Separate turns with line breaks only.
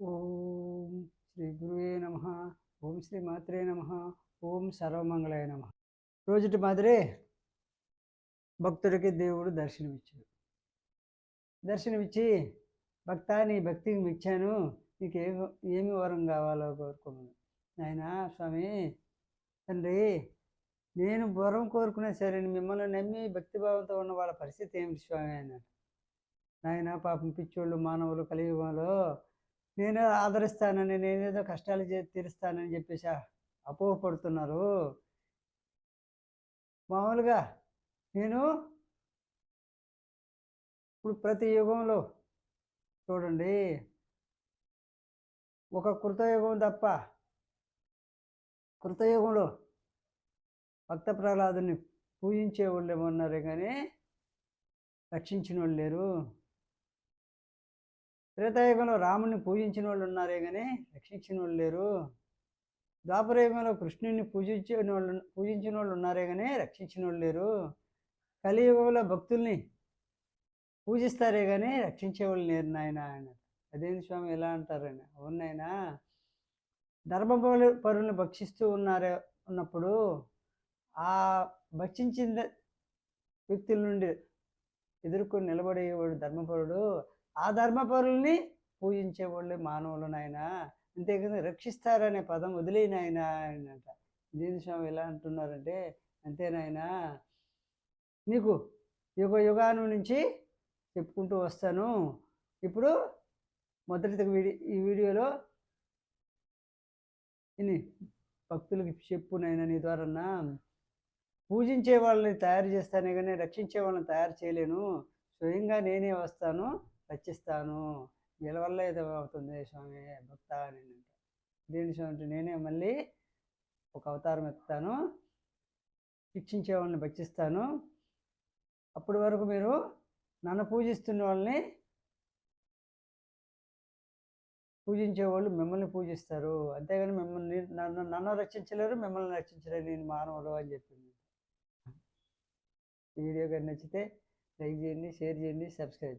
ఓం శ్రీ గురువే నమ. ఓం శ్రీ మాత్రే నమ. ఓం సర్వమంగళాయ నమ. రోజుటి మాదిరే భక్తుడికి దేవుడు దర్శనమిచ్చాడు. దర్శనమిచ్చి భక్త నీ భక్తికి మెచ్చాను నీకు ఏ ఏమి వరం కావాలో కోరుకోమని. నాయన స్వామి తండ్రి నేను వరం కోరుకునే సరే మిమ్మల్ని నమ్మి భక్తిభావంతో ఉన్న వాళ్ళ పరిస్థితి ఏమిటి స్వామి అన్నాడు. నాయన పాపం పిచ్చోళ్ళు మానవులు కలియుగంలో నేను ఆదరిస్తానని నేనేదో కష్టాలు తీరుస్తానని చెప్పేసి అపోహపడుతున్నారు మామూలుగా నేను ఇప్పుడు ప్రతి యుగంలో చూడండి ఒక కృతయుగం తప్ప కృతయుగంలో భక్త ప్రహ్లాదుని పూజించే వాళ్ళు ఏమన్నారే కానీ రక్షించిన వాళ్ళు లేరు. త్రేతాయుగంలో రాముని పూజించిన వాళ్ళు ఉన్నారే కానీ రక్షించిన వాళ్ళు లేరు. ద్వాపరయుగంలో కృష్ణుని పూజించిన వాళ్ళు పూజించిన వాళ్ళు ఉన్నారే కానీ రక్షించిన వాళ్ళు లేరు. కలియుగంలో భక్తుల్ని పూజిస్తారే కానీ రక్షించే వాళ్ళు లేరు నాయన ఆయన. అదేంటి స్వామి ఎలా అంటారని. అవును ధర్మ ధర్మపరులు పరుల్ని భక్షిస్తూ ఉన్నారే ఉన్నప్పుడు ఆ భక్షించిన వ్యక్తుల నుండి ఎదుర్కొని నిలబడేవాడు ధర్మపరుడు. ఆ ధర్మపరుల్ని పూజించే వాళ్ళే మానవులు నాయన. అంతేకాదు రక్షిస్తారనే పదం వదిలేని అంట దీని స్వామి ఎలా అంటున్నారంటే అంతేనాయనా నీకు యుగ యుగాను నుంచి చెప్పుకుంటూ వస్తాను. ఇప్పుడు మొదటి వీడియో ఈ వీడియోలో ఇని భక్తులకి చెప్పు నాయన నీ ద్వారా పూజించే వాళ్ళని తయారు చేస్తానే కానీ రక్షించే వాళ్ళని తయారు చేయలేను. స్వయంగా నేనే వస్తాను. రచిస్తాను. వీళ్ళ వల్ల ఏదో అవుతుంది స్వామి భక్త అని అంట. దేని స్వామి నేనే మళ్ళీ ఒక అవతారం ఎత్తుతాను శిక్షించే వాళ్ళని భక్షిస్తాను. అప్పటి వరకు మీరు నన్ను పూజిస్తున్న వాళ్ళని పూజించే వాళ్ళు మిమ్మల్ని పూజిస్తారు. అంతేగాని మిమ్మల్ని నన్ను నన్ను రక్షించలేరు మిమ్మల్ని రక్షించలేరు నేను మానవుడు అని చెప్పింది. ఈ వీడియో కానీ నచ్చితే లైక్ చేయండి షేర్ చేయండి సబ్స్క్రైబ్